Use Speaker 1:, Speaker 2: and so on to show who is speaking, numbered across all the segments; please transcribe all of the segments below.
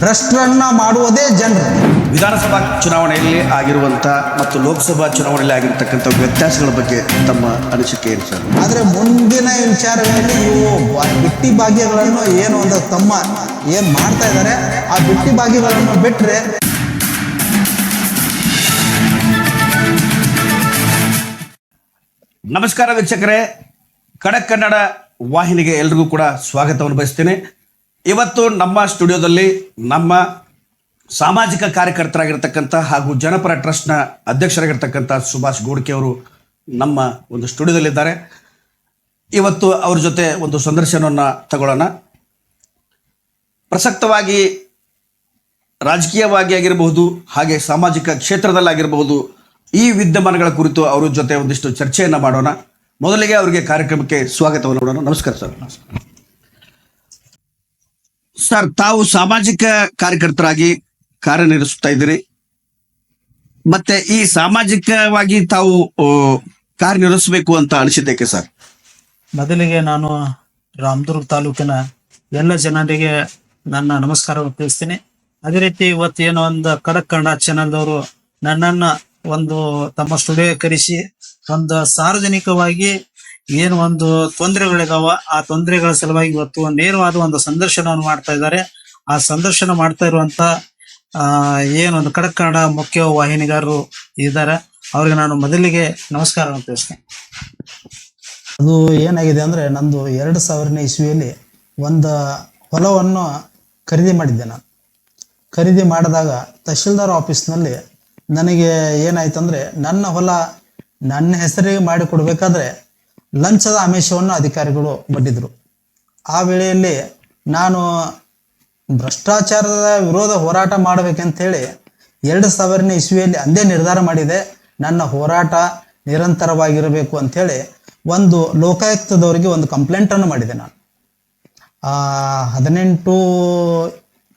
Speaker 1: ಭ್ರಷ್ಟರನ್ನ ಮಾಡುವುದೇ ಜನರು.
Speaker 2: ವಿಧಾನಸಭಾ ಚುನಾವಣೆಯಲ್ಲಿ ಆಗಿರುವಂತ ಮತ್ತು ಲೋಕಸಭಾ ಚುನಾವಣೆಯಲ್ಲಿ ಆಗಿರ್ತಕ್ಕಂಥ ವ್ಯತ್ಯಾಸಗಳ ಬಗ್ಗೆ ತಮ್ಮ ಅನಿಸಿಕೆ ಏನು ಸರ್?
Speaker 1: ಆದರೆ ಮುಂದಿನ ವಿಚಾರಗಳಲ್ಲಿ ಇವು ಬಿಟ್ಟಿ ಭಾಗ್ಯಗಳನ್ನು ಏನು ಒಂದು ತಮ್ಮ ಏನು ಮಾಡ್ತಾ ಇದ್ದಾರೆ ಆ ಬಿಟ್ಟಿ ಭಾಗ್ಯಗಳನ್ನು ಬಿಟ್ಟರೆ
Speaker 2: ನಮಸ್ಕಾರ ವೀಕ್ಷಕರೇ. ಕಡಕ್ ಕನ್ನಡ ವಾಹಿನಿಗೆ ಎಲ್ರಿಗೂ ಕೂಡ ಸ್ವಾಗತವನ್ನು ಬಯಸ್ತೇನೆ. ಇವತ್ತು ನಮ್ಮ ಸ್ಟುಡಿಯೋದಲ್ಲಿ ನಮ್ಮ ಸಾಮಾಜಿಕ ಕಾರ್ಯಕರ್ತರಾಗಿರ್ತಕ್ಕಂಥ ಹಾಗೂ ಜನಪರ ಟ್ರಸ್ಟ್ನ ಅಧ್ಯಕ್ಷರಾಗಿರ್ತಕ್ಕಂಥ ಸುಭಾಷ್ ಗೋಡ್ಕೆ ಅವರು ನಮ್ಮ ಒಂದು ಸ್ಟುಡಿಯೋದಲ್ಲಿದ್ದಾರೆ. ಇವತ್ತು ಅವ್ರ ಜೊತೆ ಒಂದು ಸಂದರ್ಶನವನ್ನು ತಗೊಳ್ಳೋಣ. ಪ್ರಸಕ್ತವಾಗಿ ರಾಜಕೀಯವಾಗಿ ಆಗಿರಬಹುದು ಹಾಗೆ ಸಾಮಾಜಿಕ ಕ್ಷೇತ್ರದಲ್ಲಾಗಿರಬಹುದು ಈ ವಿದ್ಯಮಾನಗಳ ಕುರಿತು ಅವ್ರ ಜೊತೆ ಒಂದಿಷ್ಟು ಚರ್ಚೆಯನ್ನು ಮಾಡೋಣ. ಮೊದಲಿಗೆ ಅವರಿಗೆ ಕಾರ್ಯಕ್ರಮಕ್ಕೆ ಸ್ವಾಗತವನ್ನು ನೋಡೋಣ ನಮಸ್ಕಾರ ಸರ್. ಸರ್, ತಾವು ಸಾಮಾಜಿಕ ಕಾರ್ಯಕರ್ತರಾಗಿ ಕಾರ್ಯನಿರ್ವಹಿಸುತ್ತಾ ಇದ್ದೀರಿ. ಮತ್ತೆ ಈ ಸಾಮಾಜಿಕವಾಗಿ ತಾವು ಕಾರ್ಯನಿರ್ವಹಿಸಬೇಕು ಅಂತ ಅನಿಸಿದ್ದಕ್ಕೆ ಸರ್?
Speaker 3: ಮೊದಲಿಗೆ ನಾನು ರಾಮದುರ್ಗ ತಾಲೂಕಿನ ಎಲ್ಲ ಜನರಿಗೆ ನನ್ನ ನಮಸ್ಕಾರವನ್ನು ತಿಳಿಸ್ತೀನಿ. ಅದೇ ರೀತಿ ಇವತ್ತು ಏನೋ ಒಂದು ಕಡಕ್ ಕನ್ನಡ ಚಾನೆಲ್ದವರು ನನ್ನನ್ನ ಒಂದು ತಮ್ಮ ಸ್ಟುಡಿಯೋ ಕರೆಸಿ, ಒಂದು ಸಾರ್ವಜನಿಕವಾಗಿ ಏನು ಒಂದು ತೊಂದರೆಗಳಿದಾವ, ಆ ತೊಂದರೆಗಳ ಸಲುವಾಗಿ ಇವತ್ತು ನೇರವಾದ ಒಂದು ಸಂದರ್ಶನವನ್ನು ಮಾಡ್ತಾ ಇದ್ದಾರೆ. ಆ ಸಂದರ್ಶನ ಮಾಡ್ತಾ ಇರುವಂತ, ಆ ಏನೊಂದು ಕಡಕ್ ಕನ್ನಡ ಮುಖ್ಯ ವಾಹಿನಿಗಾರರು ಇದ್ದಾರೆ. ಅವ್ರಿಗೆ ನಾನು ಮೊದಲಿಗೆ ನಮಸ್ಕಾರವನ್ನು ತಿಳಿಸ್ತೇನೆ.
Speaker 1: ಅದು ಏನಾಗಿದೆ ಅಂದ್ರೆ, ನಂದು ಎರಡು ಸಾವಿರನೇ ಇಸ್ವಿಯಲ್ಲಿ ಒಂದು ಹೊಲವನ್ನು ಖರೀದಿ ಮಾಡಿದ್ದೆ ನಾನು. ಖರೀದಿ ಮಾಡಿದಾಗ ತಹಶೀಲ್ದಾರ್ ಆಫೀಸ್ನಲ್ಲಿ ನನಗೆ ಏನಾಯ್ತು ಅಂದರೆ ನನ್ನ ಹೊಲ ನನ್ನ ಹೆಸರಿಗೆ ಮಾಡಿ ಕೊಡಬೇಕಾದ್ರೆ ಲಂಚದ ಆಮಿಷವನ್ನು ಅಧಿಕಾರಿಗಳು ಬಡ್ಡಿದ್ರು. ಆ ವೇಳೆಯಲ್ಲಿ ನಾನು ಭ್ರಷ್ಟಾಚಾರದ ವಿರೋಧ ಹೋರಾಟ ಮಾಡಬೇಕಂತೇಳಿ ಎರಡು ಸಾವಿರನೇ ಇಸ್ವಿಯಲ್ಲಿ ಅಂದೇ ನಿರ್ಧಾರ ಮಾಡಿದೆ. ನನ್ನ ಹೋರಾಟ ನಿರಂತರವಾಗಿರಬೇಕು ಅಂಥೇಳಿ ಒಂದು ಲೋಕಾಯುಕ್ತದವರಿಗೆ ಒಂದು ಕಂಪ್ಲೇಂಟನ್ನು ಮಾಡಿದೆ ನಾನು. ಹದಿನೆಂಟು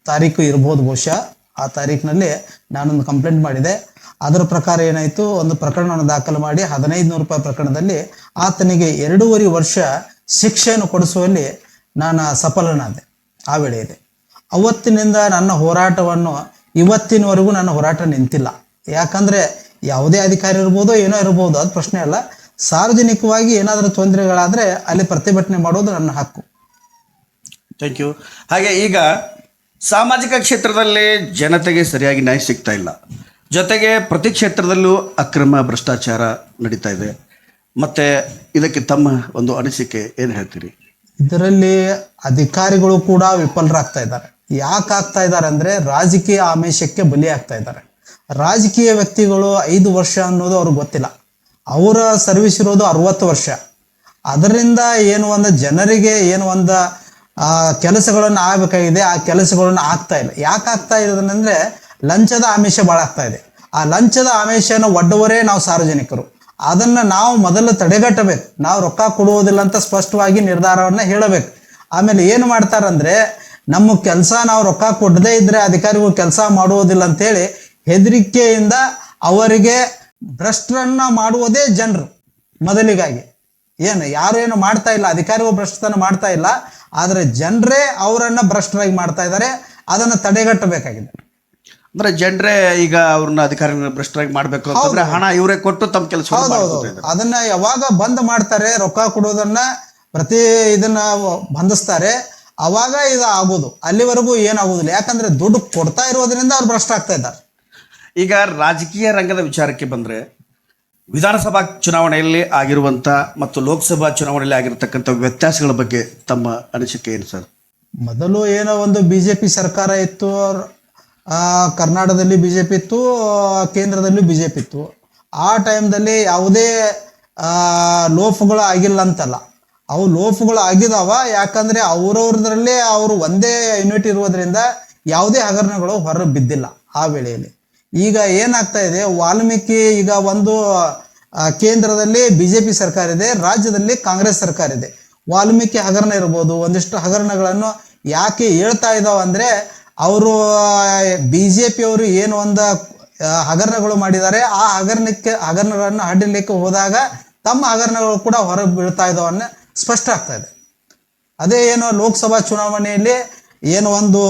Speaker 1: ತಾರೀಕು ಇರ್ಬೋದು ಬಹುಶಃ ಆ ತಾರೀಕಿನಲ್ಲಿ ನಾನೊಂದು ಕಂಪ್ಲೇಂಟ್ ಮಾಡಿದೆ. ಅದರ ಪ್ರಕಾರ ಏನಾಯಿತು? ಒಂದು ಪ್ರಕರಣವನ್ನು ದಾಖಲು ಮಾಡಿ ಹದಿನೈದು ನೂರು ರೂಪಾಯಿ ಪ್ರಕರಣದಲ್ಲಿ ಆತನಿಗೆ ಎರಡೂವರೆ ವರ್ಷ ಶಿಕ್ಷೆಯನ್ನು ಕೊಡಿಸುವಲ್ಲಿ ನಾನು ಸಫಲನಾದೆ. ಆ ವೇಳೆಯಲ್ಲಿ ಅವತ್ತಿನಿಂದ ನನ್ನ ಹೋರಾಟವನ್ನು ಇವತ್ತಿನವರೆಗೂ ನನ್ನ ಹೋರಾಟ ನಿಂತಿಲ್ಲ. ಯಾಕಂದ್ರೆ ಯಾವುದೇ ಅಧಿಕಾರಿ ಇರ್ಬೋದು, ಏನೋ ಇರ್ಬೋದು, ಅದು ಪ್ರಶ್ನೆ ಅಲ್ಲ. ಸಾರ್ವಜನಿಕವಾಗಿ ಏನಾದರೂ ತೊಂದರೆಗಳಾದರೆ ಅಲ್ಲಿ ಪ್ರತಿಭಟನೆ ಮಾಡೋದು ನನ್ನ ಹಕ್ಕು.
Speaker 2: ಥ್ಯಾಂಕ್ ಯು ಹಾಗೆ ಈಗ ಸಾಮಾಜಿಕ ಕ್ಷೇತ್ರದಲ್ಲಿ ಜನತೆಗೆ ಸರಿಯಾಗಿ ನ್ಯಾಯ ಸಿಗ್ತಾ ಇಲ್ಲ. ಜೊತೆಗೆ ಪ್ರತಿ ಕ್ಷೇತ್ರದಲ್ಲೂ ಅಕ್ರಮ ಭ್ರಷ್ಟಾಚಾರ ನಡೀತಾ ಇದೆ. ಮತ್ತೆ ಇದಕ್ಕೆ ತಮ್ಮ ಒಂದು ಅನಿಸಿಕೆ ಏನು ಹೇಳ್ತೀರಿ?
Speaker 1: ಇದರಲ್ಲಿ ಅಧಿಕಾರಿಗಳು ಕೂಡ ವಿಫಲರಾಗ್ತಾ ಇದ್ದಾರೆ. ಯಾಕೆ ಆಗ್ತಾ ಇದ್ದಾರೆ ಅಂದ್ರೆ ರಾಜಕೀಯ ಆಮಿಷಕ್ಕೆ ಬಲಿ ಆಗ್ತಾ ಇದ್ದಾರೆ. ರಾಜಕೀಯ ವ್ಯಕ್ತಿಗಳು ಐದು ವರ್ಷ ಅನ್ನೋದು ಅವ್ರಿಗೆ ಗೊತ್ತಿಲ್ಲ. ಅವರ ಸರ್ವಿಸ್ ಇರೋದು ಅರವತ್ತು ವರ್ಷ. ಅದರಿಂದ ಏನು ಒಂದು ಜನರಿಗೆ ಏನು ಒಂದು ಕೆಲಸಗಳನ್ನು ಆಗಬೇಕಾಗಿದೆ, ಆ ಕೆಲಸಗಳನ್ನು ಆಗ್ತಾ ಇಲ್ಲ. ಯಾಕೆ ಆಗ್ತಾ ಇರೋದಂದ್ರೆ ಲಂಚದ ಆಮಿಷ ಭಾಳ ಆಗ್ತಾ ಇದೆ. ಆ ಲಂಚದ ಆಮಿಷನ ಒಡ್ಡವರೇ ನಾವು ಸಾರ್ವಜನಿಕರು. ಅದನ್ನ ನಾವು ಮೊದಲು ತಡೆಗಟ್ಟಬೇಕು. ನಾವು ರೊಕ್ಕ ಕೊಡುವುದಿಲ್ಲ ಅಂತ ಸ್ಪಷ್ಟವಾಗಿ ನಿರ್ಧಾರವನ್ನು ಹೇಳಬೇಕು. ಆಮೇಲೆ ಏನು ಮಾಡ್ತಾರಂದ್ರೆ, ನಮ್ಮ ಕೆಲಸ ನಾವು ರೊಕ್ಕ ಕೊಡದೇ ಇದ್ದರೆ ಅಧಿಕಾರಿಗಳು ಕೆಲಸ ಮಾಡುವುದಿಲ್ಲ ಅಂತೇಳಿ ಹೆದರಿಕೆಯಿಂದ ಅವರಿಗೆ ಭ್ರಷ್ಟರನ್ನ ಮಾಡುವುದೇ ಜನರು ಮೊದಲಿಗಾಗಿ. ಏನು, ಯಾರೇನು ಮಾಡ್ತಾ ಇಲ್ಲ ಅಧಿಕಾರಿಗಳು ಭ್ರಷ್ಟತನ ಮಾಡ್ತಾ ಇಲ್ಲ, ಆದರೆ ಜನರೇ ಅವರನ್ನು ಭ್ರಷ್ಟರಾಗಿ ಮಾಡ್ತಾ ಇದ್ದಾರೆ. ಅದನ್ನು ತಡೆಗಟ್ಟಬೇಕಾಗಿದೆ.
Speaker 2: ಅಂದ್ರೆ ಜನರೇ ಈಗ ಅವ್ರನ್ನ ಅಧಿಕಾರಿಗಳನ್ನ ಭ್ರಷ್ಟರಾಗಿ ಮಾಡ್ಬೇಕು ಅಂತಂದ್ರೆ ಹಣ ಇವರೇ ಕೊಟ್ಟು ತಮ್ಮ ಕೆಲಸ
Speaker 1: ಅದನ್ನ ಯಾವಾಗ ಬಂದ್ ಮಾಡ್ತಾರೆ ರೊಕ್ಕ ಕೊಡೋದನ್ನ ಪ್ರತಿ ಇದನ್ನ ಬಂಧಿಸ್ತಾರೆ ಅವಾಗ ಇದು ಆಗೋದು. ಅಲ್ಲಿವರೆಗೂ ಏನಾಗೋದಿಲ್ಲ. ಯಾಕಂದ್ರೆ ದುಡ್ಡು ಕೊಡ್ತಾ ಇರೋದ್ರಿಂದ ಅವ್ರು ಭ್ರಷ್ಟ ಆಗ್ತಾ ಇದ್ದಾರೆ.
Speaker 2: ಈಗ ರಾಜಕೀಯ ರಂಗದ ವಿಚಾರಕ್ಕೆ ಬಂದ್ರೆ ವಿಧಾನಸಭಾ ಚುನಾವಣೆಯಲ್ಲಿ ಆಗಿರುವಂತ ಮತ್ತು ಲೋಕಸಭಾ ಚುನಾವಣೆಯಲ್ಲಿ ಆಗಿರತಕ್ಕಂಥ ವ್ಯತ್ಯಾಸಗಳ ಬಗ್ಗೆ ತಮ್ಮ ಅನಿಸಿಕೆ ಏನು ಸರ್?
Speaker 1: ಮೊದಲು ಏನೋ ಒಂದು ಬಿಜೆಪಿ ಸರ್ಕಾರ ಇತ್ತು ಕರ್ನಾಟಕದಲ್ಲಿ ಬಿಜೆಪಿ ಇತ್ತು, ಕೇಂದ್ರದಲ್ಲೂ ಬಿ ಜೆ ಬಿಜೆಪಿ ಇತ್ತು. ಆ ಟೈಮ್ದಲ್ಲಿ ಯಾವುದೇ ಲೋಪಗಳು ಆಗಿಲ್ಲ ಅಂತಲ್ಲ. ಅವು ಲೋಪಗಳು ಆಗಿದಾವ, ಯಾಕಂದ್ರೆ ಅವ್ರವ್ರದ್ರಲ್ಲಿ ಅವರು ಒಂದೇ ಯೂನಿಟ್ ಇರುವುದರಿಂದ ಯಾವುದೇ ಹಗರಣಗಳು ಹೊರ ಬಿದ್ದಿಲ್ಲ ಆ ವೇಳೆಯಲ್ಲಿ. ಈಗ ಏನಾಗ್ತಾ ಇದೆ, ವಾಲ್ಮೀಕಿ ಈಗ ಒಂದು ಕೇಂದ್ರದಲ್ಲಿ ಬಿಜೆಪಿ ಸರ್ಕಾರ ಇದೆ, ರಾಜ್ಯದಲ್ಲಿ ಕಾಂಗ್ರೆಸ್ ಸರ್ಕಾರ ಇದೆ. ವಾಲ್ಮೀಕಿ ಹಗರಣ ಇರ್ಬೋದು, ಒಂದಿಷ್ಟು ಹಗರಣಗಳನ್ನು ಯಾಕೆ ಹೇಳ್ತಾ ಇದ್ದಾವೆ ಅಂದ್ರೆ ಅವರು ಬಿ ಜೆ ಅವರು ಏನು ಒಂದು ಹಗರಣಗಳು ಮಾಡಿದ್ದಾರೆ, ಆ ಹಗರಣಕ್ಕೆ ಹಗರಣಗಳನ್ನು ಹಡ್ಡಲಿಕ್ಕೆ ಹೋದಾಗ ತಮ್ಮ ಹಗರಣಗಳು ಕೂಡ ಹೊರ ಬೀಳ್ತಾ ಇದ್ದಾವನ್ನ ಸ್ಪಷ್ಟ ಆಗ್ತಾ ಇದೆ. ಅದೇ ಏನು ಲೋಕಸಭಾ ಚುನಾವಣೆಯಲ್ಲಿ ಏನು ಒಂದು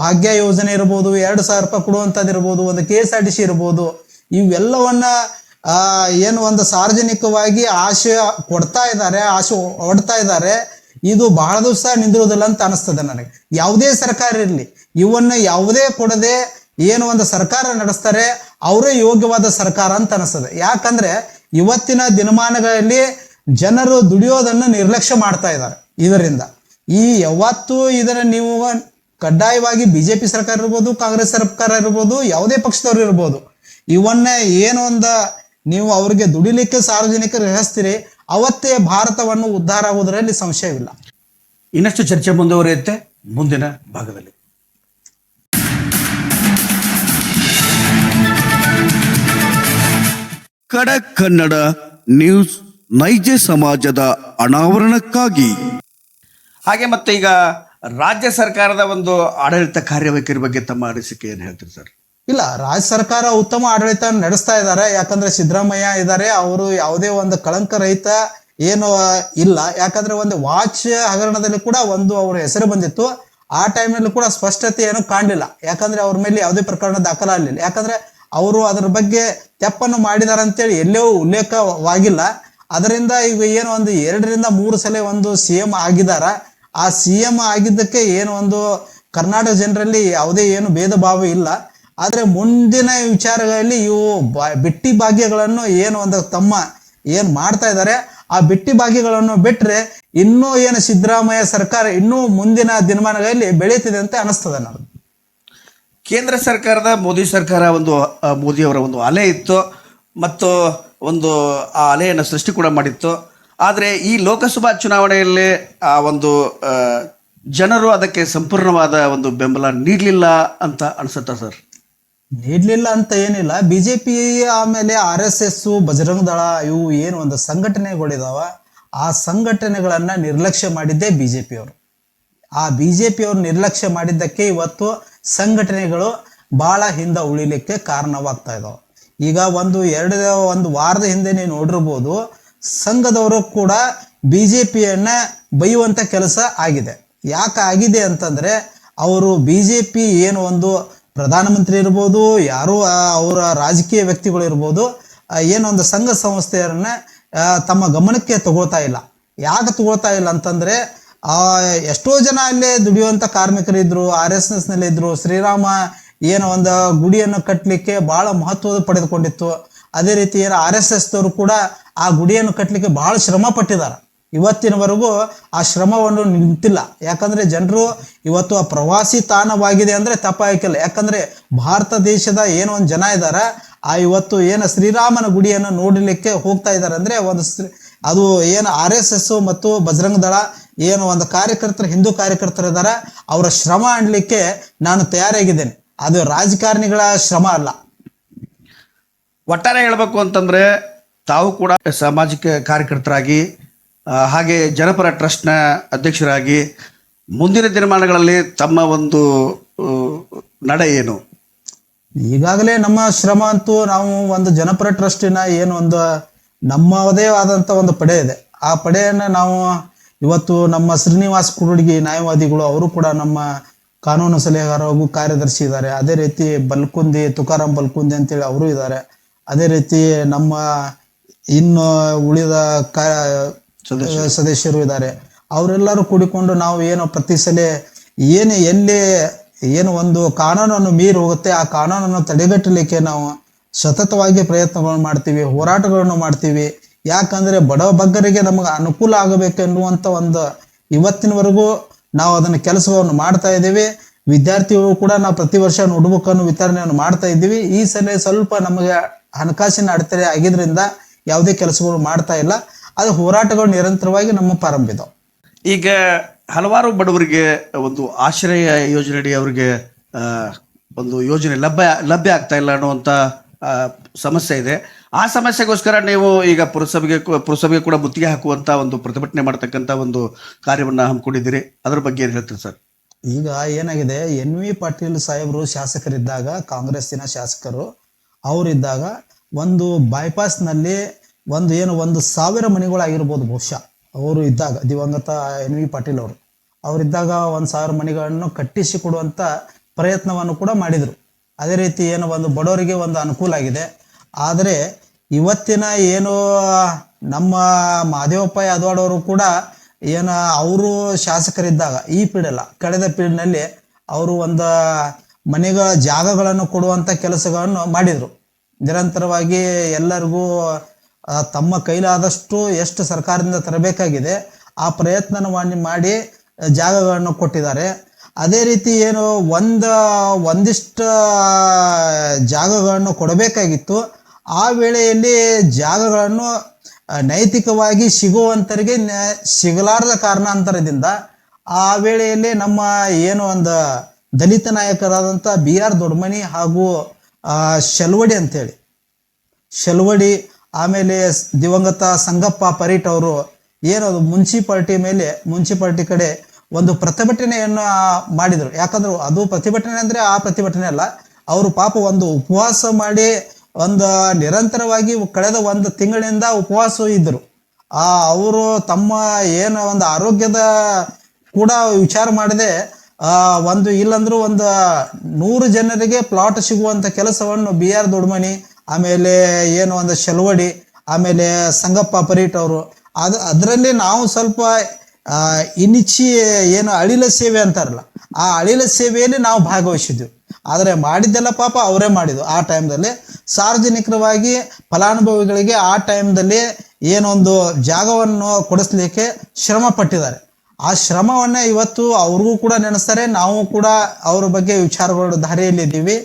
Speaker 1: ಭಾಗ್ಯ ಯೋಜನೆ ಇರ್ಬೋದು, ಎರಡು ಸಾವಿರ ರೂಪಾಯಿ ಕೊಡುವಂಥದ್ದು ಇರ್ಬೋದು, ಒಂದು K S R T C ಇರ್ಬೋದು, ಇವೆಲ್ಲವನ್ನ ಏನು ಒಂದು ಸಾರ್ವಜನಿಕವಾಗಿ ಆಶೆ ಕೊಡ್ತಾ ಇದ್ದಾರೆ, ಆಶೆ ಹೊಡ್ತಾ ಇದ್ದಾರೆ, ಇದು ಬಹಳ ದಿವಸ ನಿಂದಿರುವುದಿಲ್ಲ ಅಂತ ಅನಿಸ್ತದೆ ನನಗೆ. ಯಾವುದೇ ಸರ್ಕಾರ ಇರಲಿ ಇವನ್ನ ಯಾವುದೇ ಕೊಡದೆ ಏನು ಒಂದು ಸರ್ಕಾರ ನಡೆಸ್ತಾರೆ, ಅವರೇ ಯೋಗ್ಯವಾದ ಸರ್ಕಾರ ಅಂತ ಅನಿಸ್ತದೆ. ಯಾಕಂದ್ರೆ ಇವತ್ತಿನ ದಿನಮಾನಗಳಲ್ಲಿ ಜನರು ದುಡಿಯೋದನ್ನು ನಿರ್ಲಕ್ಷ್ಯ ಮಾಡ್ತಾ ಇದ್ದಾರೆ ಇದರಿಂದ. ಈ ಯಾವತ್ತು ಇದನ್ನ ನೀವು ಕಡ್ಡಾಯವಾಗಿ ಬಿಜೆಪಿ ಸರ್ಕಾರ ಇರ್ಬೋದು, ಕಾಂಗ್ರೆಸ್ ಸರ್ಕಾರ ಇರ್ಬೋದು, ಯಾವುದೇ ಪಕ್ಷದವ್ರು ಇರ್ಬೋದು, ಇವನ್ನ ಏನು ಒಂದು ನೀವು ಅವ್ರಿಗೆ ದುಡಿಲಿಕ್ಕೆ ಸಾರ್ವಜನಿಕರು ಹೆಸ್ತೀರಿ ಅವತ್ತೇ ಭಾರತವನ್ನು ಉದ್ಧಾರ ಆಗುವುದರಲ್ಲಿ ಸಂಶಯವಿಲ್ಲ.
Speaker 2: ಇನ್ನಷ್ಟು ಚರ್ಚೆ ಮುಂದುವರಿಯುತ್ತೆ. ಮುಂದಿನ ಭಾಗದಲ್ಲಿ.
Speaker 4: ಕನ್ನಡ ನ್ಯೂಸ್ ನೈಜ ಸಮಾಜದ ಅನಾವರಣಕ್ಕಾಗಿ.
Speaker 2: ಹಾಗೆ ಮತ್ತೆ ಈಗ ರಾಜ್ಯ ಸರ್ಕಾರದ ಒಂದು ಆಡಳಿತ ಕಾರ್ಯವೈಖರಿ ಬಗ್ಗೆ ತಮ್ಮ ಅನಿಸಿಕೆ ಏನು ಹೇಳ್ತೀರಿ ಸರ್?
Speaker 1: ಇಲ್ಲ ರಾಜ್ಯ ಸರ್ಕಾರ ಉತ್ತಮ ಆಡಳಿತ ನಡೆಸ್ತಾ ಇದ್ದಾರೆ. ಯಾಕಂದ್ರೆ ಸಿದ್ದರಾಮಯ್ಯ ಇದ್ದಾರೆ. ಅವರು ಯಾವುದೇ ಒಂದು ಕಳಂಕ ರಹಿತ ಏನು ಇಲ್ಲ. ಯಾಕಂದ್ರೆ ಒಂದು ವಾಚ್ ಹಗರಣದಲ್ಲಿ ಕೂಡ ಒಂದು ಅವರ ಹೆಸರು ಬಂದಿತ್ತು. ಆ ಟೈಮ್ನಲ್ಲಿ ಕೂಡ ಸ್ಪಷ್ಟತೆ ಏನು ಕಾಣಲಿಲ್ಲ. ಯಾಕಂದ್ರೆ ಅವ್ರ ಮೇಲೆ ಯಾವುದೇ ಪ್ರಕರಣ ದಾಖಲಾಗಲಿಲ್ಲ. ಯಾಕಂದ್ರೆ ಅವರು ಅದರ ಬಗ್ಗೆ ತೆಪ್ಪನ್ನು ಮಾಡಿದಾರೆ ಅಂತೇಳಿ ಎಲ್ಲೋ ಉಲ್ಲೇಖವಾಗಿಲ್ಲ. ಅದರಿಂದ ಈಗ ಏನು ಒಂದು ಎರಡರಿಂದ ಮೂರು ಸಲ ಒಂದು ಸಿ ಎಂ ಆಗಿದಾರ. ಆ ಸಿ ಎಂ ಆಗಿದ್ದಕ್ಕೆ ಏನು ಒಂದು ಕರ್ನಾಟಕ ಜನರಲ್ಲಿ ಯಾವುದೇ ಏನು ಭೇದ ಭಾವ ಇಲ್ಲ. ಆದರೆ ಮುಂದಿನ ವಿಚಾರಗಳಲ್ಲಿ ಇವು ಬಿಟ್ಟಿ ಭಾಗ್ಯಗಳನ್ನು ಏನು ಒಂದು ತಮ್ಮ ಏನು ಮಾಡ್ತಾ ಇದ್ದಾರೆ ಆ ಬಿಟ್ಟಿ ಭಾಗ್ಯಗಳನ್ನು ಬಿಟ್ರೆ ಇನ್ನೂ ಏನು ಸಿದ್ದರಾಮಯ್ಯ ಸರ್ಕಾರ ಇನ್ನೂ ಮುಂದಿನ ದಿನಮಾನಗಳಲ್ಲಿ ಬೆಳೀತಿದೆ ಅಂತ ಅನಿಸ್ತದೆ ನನಗೆ.
Speaker 2: ಕೇಂದ್ರ ಸರ್ಕಾರದ, ಮೋದಿ ಸರ್ಕಾರ ಒಂದು ಮೋದಿಯವರ ಒಂದು ಅಲೆ ಇತ್ತು ಮತ್ತು ಒಂದು, ಆ ಅಲೆಯನ್ನು ಸೃಷ್ಟಿ ಕೂಡ ಮಾಡಿತ್ತು. ಆದರೆ ಈ ಲೋಕಸಭಾ ಚುನಾವಣೆಯಲ್ಲಿ ಆ ಒಂದು ಜನರು ಅದಕ್ಕೆ ಸಂಪೂರ್ಣವಾದ ಒಂದು ಬೆಂಬಲ ನೀಡಲಿಲ್ಲ ಅಂತ ಅನಿಸುತ್ತಾ ಸರ್?
Speaker 1: ನೀಡಲಿಲ್ಲ ಅಂತ ಏನಿಲ್ಲ. ಬಿ ಜೆ ಪಿ ಆಮೇಲೆ R S S, Bajrang Dal ಇವು ಏನು ಒಂದು ಸಂಘಟನೆಗಳಿದಾವ, ಆ ಸಂಘಟನೆಗಳನ್ನು ನಿರ್ಲಕ್ಷ್ಯ ಮಾಡಿದ್ದೇ ಬಿಜೆಪಿಯವರು. ಆ ಬಿಜೆಪಿಯವರು ನಿರ್ಲಕ್ಷ್ಯ ಮಾಡಿದ್ದಕ್ಕೆ ಇವತ್ತು ಸಂಘಟನೆಗಳು ಭಾಳ ಹಿಂದೆ ಉಳಿಲಿಕ್ಕೆ ಕಾರಣವಾಗ್ತಾ ಇದಾವೆ. ಈಗ ಒಂದು ಎರಡು, ಒಂದು ವಾರದ ಹಿಂದೆ ನೀವು ನೋಡಿರ್ಬೋದು, ಸಂಘದವರು ಕೂಡ ಬಿ ಜೆ ಪಿಯನ್ನು ಬೈಯುವಂಥ ಕೆಲಸ ಆಗಿದೆ. ಯಾಕೆ ಆಗಿದೆ ಅಂತಂದ್ರೆ, ಅವರು ಬಿ ಜೆ ಪಿ ಏನು ಒಂದು ಪ್ರಧಾನಮಂತ್ರಿ ಇರ್ಬೋದು, ಯಾರು ಅವರ ರಾಜಕೀಯ ವ್ಯಕ್ತಿಗಳು ಇರ್ಬೋದು ಏನೊಂದು ಸಂಘ ಸಂಸ್ಥೆಯನ್ನ ತಮ್ಮ ಗಮನಕ್ಕೆ ತಗೊಳ್ತಾ ಇಲ್ಲ. ಯಾಕೆ ತಗೊಳ್ತಾ ಇಲ್ಲ ಅಂತಂದ್ರೆ ಆ, ಎಷ್ಟೋ ಜನ ಅಲ್ಲೇ ದುಡಿಯುವಂತ ಕಾರ್ಮಿಕರಿದ್ದರು ಆರ್ ಎಸ್ನಲ್ಲಿ ಇದ್ರು. ಶ್ರೀರಾಮ ಏನು ಒಂದು ಗುಡಿಯನ್ನು ಕಟ್ಟಲಿಕ್ಕೆ ಬಹಳ ಮಹತ್ವದ ಪಡೆದುಕೊಂಡಿತ್ತು. ಅದೇ ರೀತಿ ಏನು ಆರ್ ಎಸ್ ಎಸ್ದವರು ಕೂಡ ಆ ಗುಡಿಯನ್ನು ಕಟ್ಟಲಿಕ್ಕೆ ಬಹಳ ಶ್ರಮ ಪಟ್ಟಿದ್ದಾರೆ ಇವತ್ತಿನವರೆಗೂ ಆ ಶ್ರಮವನ್ನು ನಿಂತಿಲ್ಲ. ಯಾಕಂದ್ರೆ ಜನರು ಇವತ್ತು ಆ ಪ್ರವಾಸಿ ತಾಣವಾಗಿದೆ ಅಂದ್ರೆ ತಪ್ಪಾಯ್ಕಿಲ್ಲ ಯಾಕಂದ್ರೆ ಭಾರತ ದೇಶದ ಏನೋ ಒಂದು ಜನ ಇದ್ದಾರೆ ಆ ಇವತ್ತು ಏನು ಶ್ರೀರಾಮನ ಗುಡಿಯನ್ನು ನೋಡಲಿಕ್ಕೆ ಹೋಗ್ತಾ ಇದ್ದಾರೆ ಅಂದರೆ ಒಂದು ಅದು ಏನು ಆರ್ ಎಸ್ ಎಸ್ ಮತ್ತು ಬಜರಂಗ ದಳ ಏನು ಒಂದು ಕಾರ್ಯಕರ್ತರು ಹಿಂದೂ ಕಾರ್ಯಕರ್ತರು ಇದ್ದಾರೆ ಅವರ ಶ್ರಮ ಅನ್ಲಿಕ್ಕೆ ನಾನು ತಯಾರಾಗಿದ್ದೇನೆ. ಅದು ರಾಜಕಾರಣಿಗಳ ಶ್ರಮ ಅಲ್ಲ.
Speaker 2: ಒಟ್ಟಾರೆ ಹೇಳಬೇಕು ಅಂತಂದ್ರೆ ತಾವು ಕೂಡ ಸಾಮಾಜಿಕ ಕಾರ್ಯಕರ್ತರಾಗಿ ಹಾಗೆ ಜನಪರ ಟ್ರಸ್ಟ್ನ ಅಧ್ಯಕ್ಷರಾಗಿ ಮುಂದಿನ ದಿನಮಾನಗಳಲ್ಲಿ ತಮ್ಮ ಒಂದು ನಡೆ ಏನು?
Speaker 1: ಈಗಾಗಲೇ ನಮ್ಮ ಶ್ರಮ ಅಂತೂ ನಾವು ಒಂದು ಜನಪರ ಟ್ರಸ್ಟಿನ ಏನು ಒಂದು ನಮ್ಮದೇ ಆದಂಥ ಒಂದು ಪಡೆ ಇದೆ. ಆ ಪಡೆಯನ್ನು ನಾವು ಇವತ್ತು ನಮ್ಮ ಶ್ರೀನಿವಾಸ್ ಕುರುಡಿಗೆ ನ್ಯಾಯವಾದಿಗಳು ಅವರು ಕೂಡ ನಮ್ಮ ಕಾನೂನು ಸಲಹೆಗಾರ ಹಾಗೂ ಕಾರ್ಯದರ್ಶಿ ಇದ್ದಾರೆ. ಅದೇ ರೀತಿ ಬಲ್ಕುಂದಿ ತುಕಾರಾಮ್ ಬಲ್ಕುಂದಿ ಅಂತೇಳಿ ಅವರು ಇದ್ದಾರೆ. ಅದೇ ರೀತಿ ನಮ್ಮ ಇನ್ನು ಉಳಿದ ಕಾ ಸದಸ್ಯರು ಇದ್ದಾರೆ. ಅವರೆಲ್ಲರೂ ಕೂಡಿಕೊಂಡು ನಾವು ಏನು ಪ್ರತಿ ಸಲ ಏನು ಎಲ್ಲಿ ಏನು ಒಂದು ಕಾನೂನನ್ನು ಮೀರಿ ಹೋಗುತ್ತೆ ಆ ಕಾನೂನನ್ನು ತಡೆಗಟ್ಟಲಿಕ್ಕೆ ನಾವು ಸತತವಾಗಿ ಪ್ರಯತ್ನಗಳನ್ನು ಮಾಡ್ತೀವಿ, ಹೋರಾಟಗಳನ್ನು ಮಾಡ್ತೀವಿ. ಯಾಕಂದ್ರೆ ಬಡ ಬಗ್ಗರಿಗೆ ನಮಗೆ ಅನುಕೂಲ ಆಗಬೇಕೆನ್ನುವಂಥ ಒಂದು ಇವತ್ತಿನವರೆಗೂ ನಾವು ಅದನ್ನು ಕೆಲಸವನ್ನು ಮಾಡ್ತಾ ಇದ್ದೀವಿ. ವಿದ್ಯಾರ್ಥಿಗಳು ಕೂಡ ನಾವು ಪ್ರತಿ ವರ್ಷ ನೋಟ್ಬುಕ್ ಅನ್ನು ವಿತರಣೆಯನ್ನು ಮಾಡ್ತಾ ಇದ್ದೀವಿ. ಈ ಸಲ ಸ್ವಲ್ಪ ನಮಗೆ ಹಣಕಾಸಿನ ಅಡೆತಡೆ ಆಗಿದ್ರಿಂದ ಯಾವುದೇ ಕೆಲಸಗಳು ಮಾಡ್ತಾ ಇಲ್ಲ. ಅದು ಹೋರಾಟಗಳು ನಿರಂತರವಾಗಿ ನಮ್ಮ ಪ್ರಾರಂಭಿದವು
Speaker 2: ಈಗ ಹಲವಾರು ಬಡವರಿಗೆ ಒಂದು ಆಶ್ರಯ ಯೋಜನೆಯಡಿ ಅವರಿಗೆ ಒಂದು ಯೋಜನೆ ಲಭ್ಯ ಲಭ್ಯ ಆಗ್ತಾ ಇಲ್ಲ ಅನ್ನುವಂಥ ಸಮಸ್ಯೆ ಇದೆ. ಆ ಸಮಸ್ಯೆಗೋಸ್ಕರ ನೀವು ಈಗ ಪುರಸಭೆಗೆ ಪುರಸಭೆಗೆ ಕೂಡ ಮುತ್ತಿಗೆ ಹಾಕುವಂತ ಒಂದು ಪ್ರತಿಭಟನೆ ಮಾಡ್ತಕ್ಕಂಥ ಒಂದು ಕಾರ್ಯವನ್ನು ಹಮ್ಮಿಕೊಂಡಿದ್ದೀರಿ ಅದ್ರ ಬಗ್ಗೆ ಏನು ಹೇಳ್ತೀರಿ ಸರ್?
Speaker 1: ಈಗ ಏನಾಗಿದೆ, ಎನ್ ವಿ ಪಾಟೀಲ್ ಸಾಹೇಬರು ಶಾಸಕರಿದ್ದಾಗ, ಕಾಂಗ್ರೆಸ್ಸಿನ ಶಾಸಕರು, ಅವರಿದ್ದಾಗ ಒಂದು ಬೈಪಾಸ್ನಲ್ಲಿ ಒಂದು ಏನು ಒಂದು ಸಾವಿರ ಮನೆಗಳಾಗಿರ್ಬೋದು ಬಹುಶಃ. ಅವರು ಇದ್ದಾಗ, ದಿವಂಗತ ಎನ್ ವಿ ಪಾಟೀಲ್ ಅವರು. ಅವರಿದ್ದಾಗ ಒಂದು ಸಾವಿರ ಮನೆಗಳನ್ನು ಕಟ್ಟಿಸಿ ಕೊಡುವಂಥ ಪ್ರಯತ್ನವನ್ನು ಕೂಡ ಮಾಡಿದರು. ಅದೇ ರೀತಿ ಏನು ಒಂದು ಬಡವರಿಗೆ ಒಂದು ಅನುಕೂಲ ಆಗಿದೆ. ಆದರೆ ಇವತ್ತಿನ ಏನು, ನಮ್ಮ ಮಹದೇವಪ್ಪ ಯಾದವಾಡವರು ಕೂಡ ಏನು ಅವರು ಶಾಸಕರಿದ್ದಾಗ ಈ ಪೀಡಲ್ಲ, ಕಳೆದ ಪೀಡಿನಲ್ಲಿ ಅವರು ಒಂದು ಮನೆಗಳ ಜಾಗಗಳನ್ನು ಕೊಡುವಂಥ ಕೆಲಸಗಳನ್ನು ಮಾಡಿದರು. ನಿರಂತರವಾಗಿ ಎಲ್ಲರಿಗೂ ತಮ್ಮ ಕೈಲಾದಷ್ಟು ಎಷ್ಟು ಸರ್ಕಾರದಿಂದ ತರಬೇಕಾಗಿದೆ, ಆ ಪ್ರಯತ್ನ ಮಾಡಿ ಜಾಗಗಳನ್ನು ಕೊಟ್ಟಿದ್ದಾರೆ. ಅದೇ ರೀತಿ ಏನು ಒಂದು, ಒಂದಿಷ್ಟು ಜಾಗಗಳನ್ನು ಕೊಡಬೇಕಾಗಿತ್ತು. ಆ ವೇಳೆಯಲ್ಲಿ ಜಾಗಗಳನ್ನು ನೈತಿಕವಾಗಿ ಸಿಗುವಂತರಿಗೆ ನ- ಸಿಗಲಾರದ ಕಾರಣಾಂತರದಿಂದ ಆ ವೇಳೆಯಲ್ಲಿ ನಮ್ಮ ಏನು ಒಂದು ದಲಿತ ನಾಯಕರಾದಂಥ ಬಿ ಆರ್ ದೊಡ್ಮನಿ ಹಾಗೂ ಶೆಲ್ವಡಿ ಅಂತೇಳಿ. ಶೆಲ್ವಡಿ, ಆಮೇಲೆ ದಿವಂಗತ ಸಂಗಪ್ಪ ಪರೀಟ್ ಅವರು ಏನದು ಮುನ್ಸಿಪಾಲ್ಟಿ ಮೇಲೆ, ಮುನ್ಸಿಪಾಲ್ಟಿ ಕಡೆ ಒಂದು ಪ್ರತಿಭಟನೆಯನ್ನು ಮಾಡಿದರು. ಯಾಕಂದ್ರೆ ಅದು ಪ್ರತಿಭಟನೆ ಅಂದ್ರೆ ಆ ಪ್ರತಿಭಟನೆ ಅಲ್ಲ. ಅವರು ಪಾಪ ಒಂದು ಉಪವಾಸ ಮಾಡಿ ಒಂದು ನಿರಂತರವಾಗಿ ಕಳೆದ ಒಂದು ತಿಂಗಳಿಂದ ಉಪವಾಸ ಇದ್ದರು ಆ ಅವರು ತಮ್ಮ ಏನು ಒಂದು ಆರೋಗ್ಯದ ಕೂಡ ವಿಚಾರ ಮಾಡದೆ ಒಂದು ಇಲ್ಲಂದ್ರೂ ಒಂದು ನೂರು ಜನರಿಗೆ ಪ್ಲಾಟ್ ಸಿಗುವಂತ ಕೆಲಸವನ್ನು ಬಿ ಆರ್ ದೊಡ್ಮನಿ ಆಮೇಲೆ ಏನು ಒಂದು ಶೆಲ್ವಡಿ, ಆಮೇಲೆ ಸಂಗಪ್ಪ ಪರೀಟ್ ಅವರು. ಅದು, ಅದರಲ್ಲಿ ನಾವು ಸ್ವಲ್ಪ ಇನಿಚಿ ಏನು ಅಳಿಲ ಸೇವೆ ಅಂತಾರಲ್ಲ, ಆ ಅಳಿಲ ಸೇವೆಯಲ್ಲಿ ನಾವು ಭಾಗವಹಿಸಿದ್ವಿ. ಆದರೆ ಮಾಡಿದ್ದೆಲ್ಲ ಪಾಪ ಅವರೇ ಮಾಡಿದ್ದು. ಆ ಟೈಮ್ದಲ್ಲಿ ಸಾರ್ವಜನಿಕರವಾಗಿ ಫಲಾನುಭವಿಗಳಿಗೆ ಆ ಟೈಮ್ದಲ್ಲಿ ಏನೊಂದು ಜಾಗವನ್ನು ಕೊಡಿಸ್ಲಿಕ್ಕೆ ಶ್ರಮ ಪಟ್ಟಿದ್ದಾರೆ. ಆ ಶ್ರಮವನ್ನ ಇವತ್ತು ಅವ್ರಿಗೂ ಕೂಡ ನೆನೆಸ್ತಾರೆ, ನಾವು ಕೂಡ ಅವ್ರ ಬಗ್ಗೆ ವಿಚಾರಗಳು ದಾರಿಯಲ್ಲಿದ್ದೀವಿ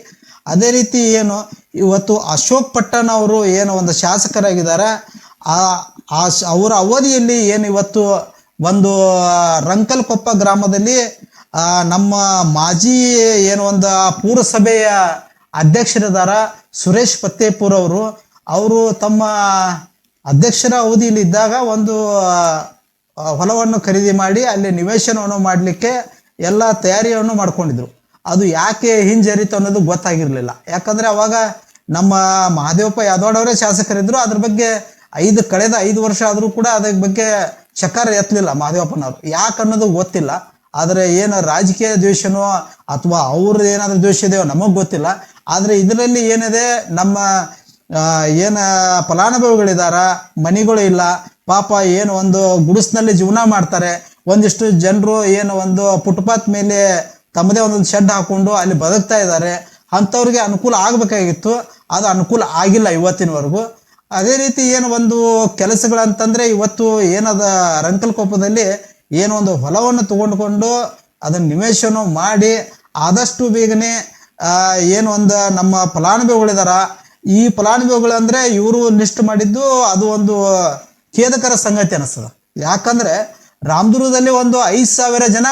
Speaker 1: ಅದೇ ರೀತಿ ಏನು, ಇವತ್ತು ಅಶೋಕ್ ಪಟ್ಟಣ ಅವರು ಏನು ಒಂದು ಶಾಸಕರಾಗಿದ್ದಾರೆ. ಆ ಆ ಅವರ ಅವಧಿಯಲ್ಲಿ ಏನು ಇವತ್ತು ಒಂದು ರಂಕಲ್ಕೊಪ್ಪ ಗ್ರಾಮದಲ್ಲಿ ನಮ್ಮ ಮಾಜಿ ಏನು ಒಂದು ಪುರಸಭೆಯ ಅಧ್ಯಕ್ಷರಿದಾರ ಸುರೇಶ್ ಪತ್ತೇಪುರ್ ಅವರು ಅವರು ತಮ್ಮ ಅಧ್ಯಕ್ಷರ ಅವಧಿಯಲ್ಲಿ ಇದ್ದಾಗ ಒಂದು ಹೊಲವನ್ನು ಖರೀದಿ ಮಾಡಿ ಅಲ್ಲಿ ನಿವೇಶನವನ್ನು ಮಾಡಲಿಕ್ಕೆ ಎಲ್ಲ ತಯಾರಿಯನ್ನು ಮಾಡ್ಕೊಂಡಿದ್ರು. ಅದು ಯಾಕೆ ಹಿಂಜರಿತು ಅನ್ನೋದು ಗೊತ್ತಾಗಿರಲಿಲ್ಲ. ಯಾಕಂದ್ರೆ ಅವಾಗ ನಮ್ಮ ಮಹಾದೇವಪ್ಪ ಯಾದವಾಡವರೇ ಶಾಸಕರಿದ್ರು. ಅದ್ರ ಬಗ್ಗೆ ಐದು, ಕಳೆದ ಐದು ವರ್ಷ ಆದರೂ ಕೂಡ ಅದ್ರ ಬಗ್ಗೆ ಚಕಾರ ಎತ್ತಲಿಲ್ಲ ಮಹದೇವಪ್ಪನವರು ಯಾಕೆ ಅನ್ನೋದು ಗೊತ್ತಿಲ್ಲ. ಆದರೆ ಏನು ರಾಜಕೀಯ ದ್ವೇಷನೋ ಅಥವಾ ಅವ್ರದ್ದು ಏನಾದ್ರೂ ದ್ವೇಷ ಇದೆಯೋ ನಮಗೆ ಗೊತ್ತಿಲ್ಲ. ಆದರೆ ಇದರಲ್ಲಿ ಏನಿದೆ? ನಮ್ಮ ಏನು ಏನ ಫಲಾನುಭವಿಗಳಿದಾರ, ಮನೆಗಳು ಇಲ್ಲ. ಪಾಪ ಏನು ಒಂದು ಗುಡಿಸ್ನಲ್ಲಿ ಜೀವನ ಮಾಡ್ತಾರೆ. ಒಂದಿಷ್ಟು ಜನರು ಏನು ಒಂದು ಫುಟ್ಪಾತ್ ಮೇಲೆ ತಮ್ಮದೇ ಒಂದೊಂದು ಶೆಡ್ ಹಾಕೊಂಡು ಅಲ್ಲಿ ಬದುಕ್ತಾ ಇದ್ದಾರೆ. ಅಂಥವ್ರಿಗೆ ಅನುಕೂಲ ಆಗಬೇಕಾಗಿತ್ತು. ಅದು ಅನುಕೂಲ ಆಗಿಲ್ಲ ಇವತ್ತಿನವರೆಗೂ. ಅದೇ ರೀತಿ ಏನು ಒಂದು ಕೆಲಸಗಳಂತಂದರೆ ಇವತ್ತು ಏನದ ರಂಕಲ್ಕೊಪ್ಪದಲ್ಲಿ ಏನೋ ಒಂದು ಹೊಲವನ್ನು ತಗೊಂಡುಕೊಂಡು ಅದನ್ನ ನಿವೇಶನ ಮಾಡಿ ಆದಷ್ಟು ಬೇಗನೆ ಏನು ಒಂದು ನಮ್ಮ ಫಲಾನುಭವಿಗಳಿದಾರ, ಈ ಫಲಾನುಭವಿಗಳು ಅಂದ್ರೆ ಇವರು ಲಿಸ್ಟ್ ಮಾಡಿದ್ದು ಅದು ಒಂದು ಖೇದಕರ ಸಂಗತಿ ಅನಿಸ್ತದ. ಯಾಕಂದ್ರೆ ರಾಮದುರ್ಗದಲ್ಲಿ ಒಂದು ಐದ್ ಸಾವಿರ ಜನ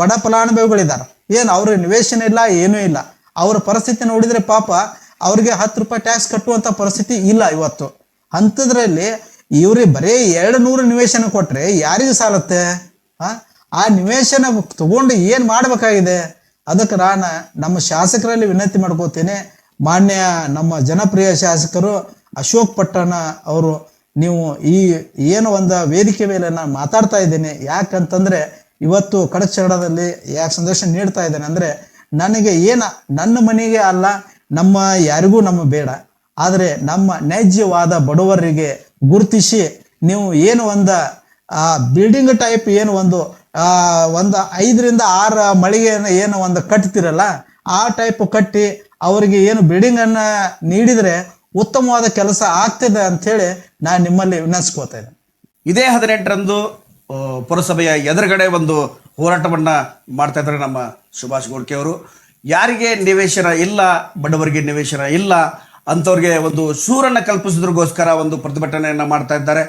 Speaker 1: ಬಡ ಫಲಾನುಭವಿಗಳಿದ್ದಾರೆ ಏನು ಅವ್ರ ನಿವೇಶನ ಇಲ್ಲ, ಏನೂ ಇಲ್ಲ. ಅವ್ರ ಪರಿಸ್ಥಿತಿ ನೋಡಿದ್ರೆ ಪಾಪ ಅವ್ರಿಗೆ ಹತ್ತು ರೂಪಾಯಿ ಟ್ಯಾಕ್ಸ್ ಕಟ್ಟುವಂತ ಪರಿಸ್ಥಿತಿ ಇಲ್ಲ ಇವತ್ತು. ಅಂಥದ್ರಲ್ಲಿ ಇವ್ರಿಗೆ ಬರೀ ಎರಡು ನೂರು ನಿವೇಶನ ಕೊಟ್ಟರೆ ಯಾರಿಗೂ ಸಾಲತ್ತೆ? ಆ? ನಿವೇಶನ ತಗೊಂಡು ಏನು ಮಾಡಬೇಕಾಗಿದೆ? ಅದಕ್ಕೆ ನಾನು ನಮ್ಮ ಶಾಸಕರಲ್ಲಿ ವಿನಂತಿ ಮಾಡ್ಕೋತೇನೆ ಮಾನ್ಯ ನಮ್ಮ ಜನಪ್ರಿಯ ಶಾಸಕರು ಅಶೋಕ್ ಪಟ್ಟಣ ಅವರು, ನೀವು ಈ ಏನು ಒಂದು ವೇದಿಕೆ ಮೇಲೆ ನಾನು ಮಾತಾಡ್ತಾ ಇದ್ದೇನೆ. ಯಾಕಂತಂದ್ರೆ ಇವತ್ತು ಕಡಚರಣದಲ್ಲಿ ಯಾಕೆ ಸಂದೇಶ ನೀಡ್ತಾ ಇದ್ದೇನೆ ಅಂದ್ರೆ, ನನಗೆ ಏನ ನನ್ನ ಮನೆಗೆ ಅಲ್ಲ ನಮ್ಮ ಯಾರಿಗೂ ನಮ್ಮ ಬೇಡ. ಆದರೆ ನಮ್ಮ ನೈಜವಾದ ಬಡವರಿಗೆ ಗುರುತಿಸಿ ನೀವು ಏನು ಒಂದು, ಆ ಬಿಲ್ಡಿಂಗ್ ಟೈಪ್ ಏನು ಒಂದು ಒಂದು ಐದರಿಂದ ಆರು ಮಳಿಗೆಯನ್ನು ಏನು ಒಂದು ಕಟ್ತಿರಲ್ಲ, ಆ ಟೈಪ್ ಕಟ್ಟಿ ಅವರಿಗೆ ಏನು ಬಿಲ್ಡಿಂಗ್ ನೀಡಿದರೆ ಉತ್ತಮವಾದ ಕೆಲಸ ಆಗ್ತದೆ ಅಂತೇಳಿ ನಾನು ನಿಮ್ಮಲ್ಲಿ ವಿನಂತಿಸ್ಕೋತಾ ಇದ್ದೇನೆ.
Speaker 2: ಇದೇ ಹದಿನೆಂಟರಂದು ಪುರಸಭೆಯ ಎದುರುಗಡೆ ಒಂದು ಹೋರಾಟವನ್ನು ಮಾಡ್ತಾ ಇದ್ದಾರೆ ನಮ್ಮ ಸುಭಾಷ್ ಗೋಡ್ಕೆ ಅವರು. ಯಾರಿಗೆ ನಿವೇಶನ ಇಲ್ಲ, ಬಡವರಿಗೆ ನಿವೇಶನ ಇಲ್ಲ, ಅಂಥವ್ರಿಗೆ ಒಂದು ಸೂರನ್ನು ಕಲ್ಪಿಸೋದ್ರಗೋಸ್ಕರ ಒಂದು ಪ್ರತಿಭಟನೆಯನ್ನು ಮಾಡ್ತಾ ಇದ್ದಾರೆ.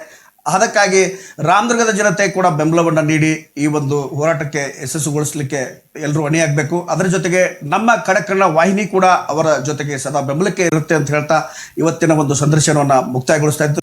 Speaker 2: ಅದಕ್ಕಾಗಿ ರಾಮದುರ್ಗದ ಜನತೆ ಕೂಡ ಬೆಂಬಲವನ್ನು ನೀಡಿ ಈ ಒಂದು ಹೋರಾಟಕ್ಕೆ ಯಶಸ್ಸುಗೊಳಿಸಲಿಕ್ಕೆ ಎಲ್ಲರೂ ಅಣಿಯಾಗಬೇಕು. ಅದರ ಜೊತೆಗೆ ನಮ್ಮ ಕಡಕಣ್ಣ ವಾಹಿನಿ ಕೂಡ ಅವರ ಜೊತೆಗೆ ಸದಾ ಬೆಂಬಲಕ್ಕೆ ಇರುತ್ತೆ ಅಂತ ಹೇಳ್ತಾ ಇವತ್ತಿನ ಒಂದು ಸಂದರ್ಶನವನ್ನು ಮುಕ್ತಾಯಗೊಳಿಸ್ತಾ ಇದ್ದು.